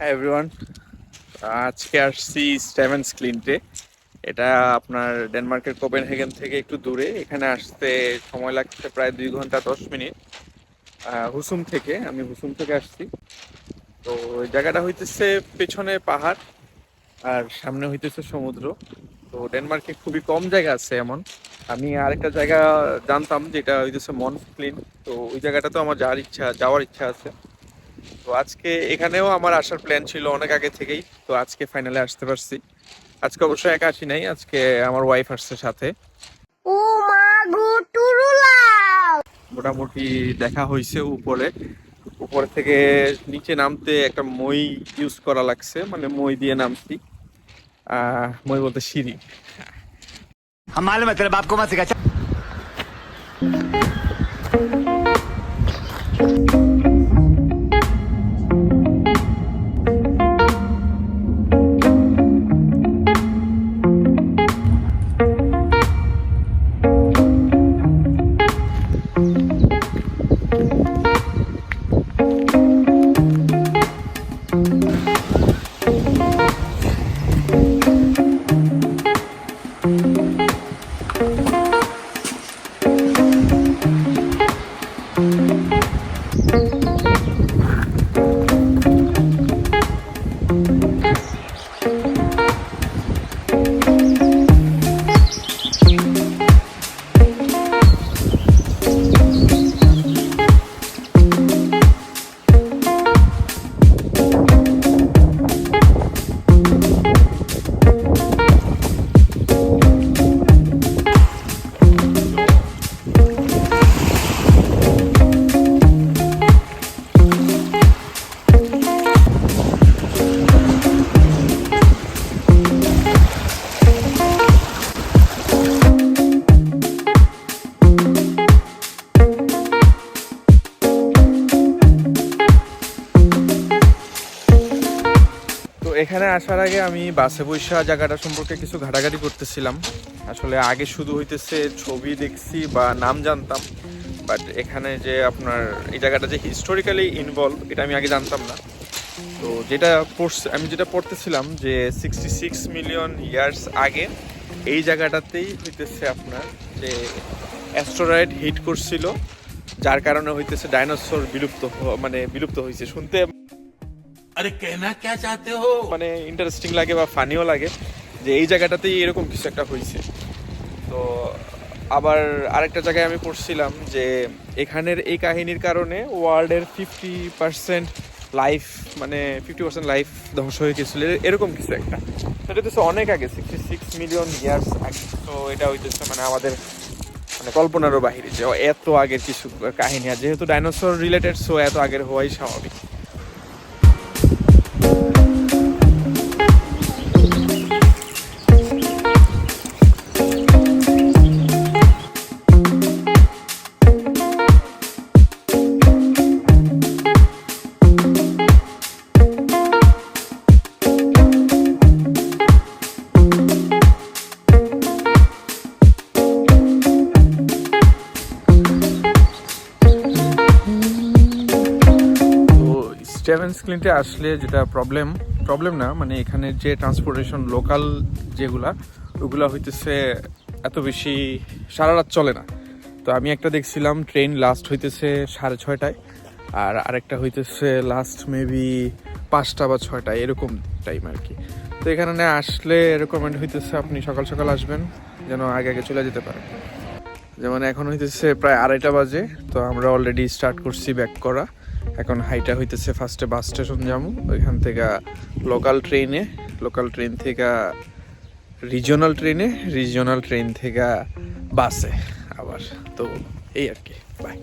হ্যাঁ এভরিওয়ান আজকে আসছি স্টেভেন্স ক্লিনটে এটা আপনার ডেনমার্কের কোপেনহেগেন থেকে একটু দূরে। এখানে আসতে সময় লাগছে প্রায় দুই ঘণ্টা দশ মিনিট। হুসুম থেকে, আমি হুসুম থেকে আসছি। তো ওই জায়গাটা হইতেছে পেছনে পাহাড়, আর সামনে হইতেছে সমুদ্র। তো ডেনমার্কে খুবই কম জায়গা আছে এমন। আমি আরেকটা জায়গা জানতাম, যেটা হইতেছে মন ক্লিন তো ওই জায়গাটা তো আমার যাওয়ার ইচ্ছা যাওয়ার ইচ্ছা আছে। তো আজকে এখানেও আমার আসার প্ল্যান ছিল অনেক আগে থেকেই তো আজকে ফাইনালে আসতে পারছি আজকে অবশ্য একা আসি নাই আজকে আমার ওয়াইফ আসছে সাথে ও মা গো টুরুলাও মোটামুটি দেখা হয়েছে উপরে উপর থেকে নিচে নামতে একটা মই ইউজ করা লাগছে মানে মই দিয়ে নামছি আহ, মই বলতে সিঁড়ি हम मालूम है तेरे बाप को मत सिखा এখানে আসার আগে আমি বাসে বৈশা জায়গাটা সম্পর্কে কিছু ঘাটাঘাটি করতেছিলাম। আসলে আগে শুধু হইতেছে ছবি দেখছি বা নাম জানতাম বাট এখানে যে আপনার এই জায়গাটা যে হিস্টোরিক্যালি ইনভলভ এটা আমি আগে জানতাম না। তো যেটা পড়ছে, আমি যেটা পড়তেছিলাম যে সিক্সটি সিক্স মিলিয়ন ইয়ার্স আগে এই জায়গাটাতেই হইতেছে আপনার যে অ্যাস্ট্রয়েড হিট করছিল, যার কারণে হইতেছে ডাইনোসর বিলুপ্ত মানে বিলুপ্ত হয়েছে শুনতে আরে কেনা কে চাতে হো? মানে ইন্টারেস্টিং লাগে বা ফানিও লাগে যে এই জায়গাটাতেই এরকম কিছু একটা হয়েছে তো আবার আরেকটা জায়গায় আমি পড়ছিলাম যে এখানের এই কাহিনীর কারণে ওয়ার্ল্ডের ফিফটি পার্সেন্ট লাইফ মানে ফিফটি পার্সেন্ট লাইফ ধ্বংস হয়ে গেছিল এরকম কিছু একটা। সেটা তো অনেক আগে সিক্সটি সিক্স মিলিয়ন ইয়ার্স আগে। তো এটা হইতেছে মানে আমাদের মানে কল্পনারও বাহিরে যে এত আগের কিছু কাহিনী, আর যেহেতু ডাইনোসর রিলেটেড সো এত আগের হওয়াই স্বাভাবিক। স্টেভেন্স ক্লিনটে আসলে যেটা প্রবলেম প্রবলেম না মানে এখানে যে ট্রান্সপোর্টেশন লোকাল যেগুলা, ওগুলা হইতেছে এত বেশি সারা রাত চলে না। তো আমি একটা দেখছিলাম ট্রেন লাস্ট হইতেছে সাড়ে ছয়টায়, আর আরেকটা হইতেছে লাস্ট মেবি পাঁচটা বা ছয়টা এরকম টাইম আর কি। তো এখানে আসলে রেকমেন্ড হইতেছে আপনি সকাল সকাল আসবেন, যেন আগে আগে চলে যেতে পারেন। যেমন এখন হইতেছে প্রায় আড়াইটা বাজে, তো আমরা অলরেডি স্টার্ট করছি ব্যাক করা। এখন হাইটা হইতেছে ফার্স্টে বাস স্টেশন যাব। ওইখান থেকে লোকাল ট্রেনে লোকাল ট্রেন থেকে রিজিওনাল ট্রেনে রিজিওনাল ট্রেন থেকে বাসে আবার। তো এই আর কি বাই